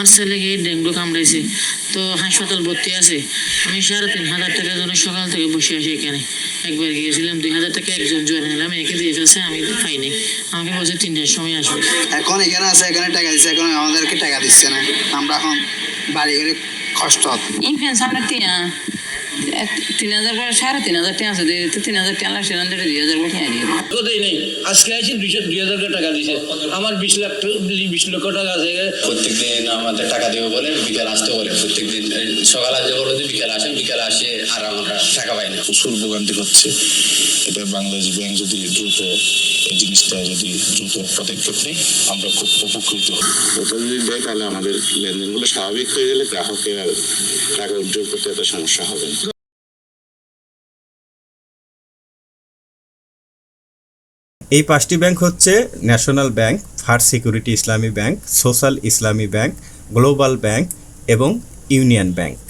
আমার ছেলেকে ডেঙ্গু কামড়াইছে? তো হাসপাতাল ভর্তি আছে। আমি সাড়ে তিন হাজার টাকা জন্য সকাল থেকে বসে আছি এখানে। একবার গিয়েছিলাম দুই হাজার টাকা একজন জোয়ার নিলাম একে দিয়ে ফেলছে আমি পাইনি। আমাকে বলছে তিনটার সময় আসবে। এখন এখানে আছে এখানে টাকা দিচ্ছে এখন আমাদেরকে টাকা দিচ্ছে না। আমরা এখন বাড়ি করে কষ্ট ইনফ্লুয়েন্স আমরা তিন হাজার করে সাড়ে তিন হাজার টাকা আছে দিয়ে তো তিন হাজার টাকা লাগছে না দুই হাজার করে টাকা দিয়ে কোথায় নেই? আজকে আইছি দুইশো দুই হাজার টাকা দিছে। আমার বিশ লাখ বিশ লক্ষ টাকা আছে। প্রত্যেকদিন আমাদের টাকা দেবে বলে বিকেল আসতে বলে প্রত্যেক দিন সকাল আসতে বলে বিকেল আসেন বিকেল আসে আর আমরা টাকা পাই না প্রচুর ভোগান্তি হচ্ছে এটা বাংলাদেশ ব্যাংক যদি দ্রুত এই জিনিসটা যদি দ্রুত পদক্ষেপ নেয় আমরা খুব উপকৃত হব। ওটা যদি দেয় তাহলে আমাদের লেনদেনগুলো স্বাভাবিক হয়ে গেলে গ্রাহকের আর টাকা উজ্জ্বল করতে এত সমস্যা হবে না। এই পাঁচটি ব্যাংক হচ্ছে National Bank First Security Islami Bank Social Islami Bank Global Bank এবং ইউনিয়ন ব্যাংক।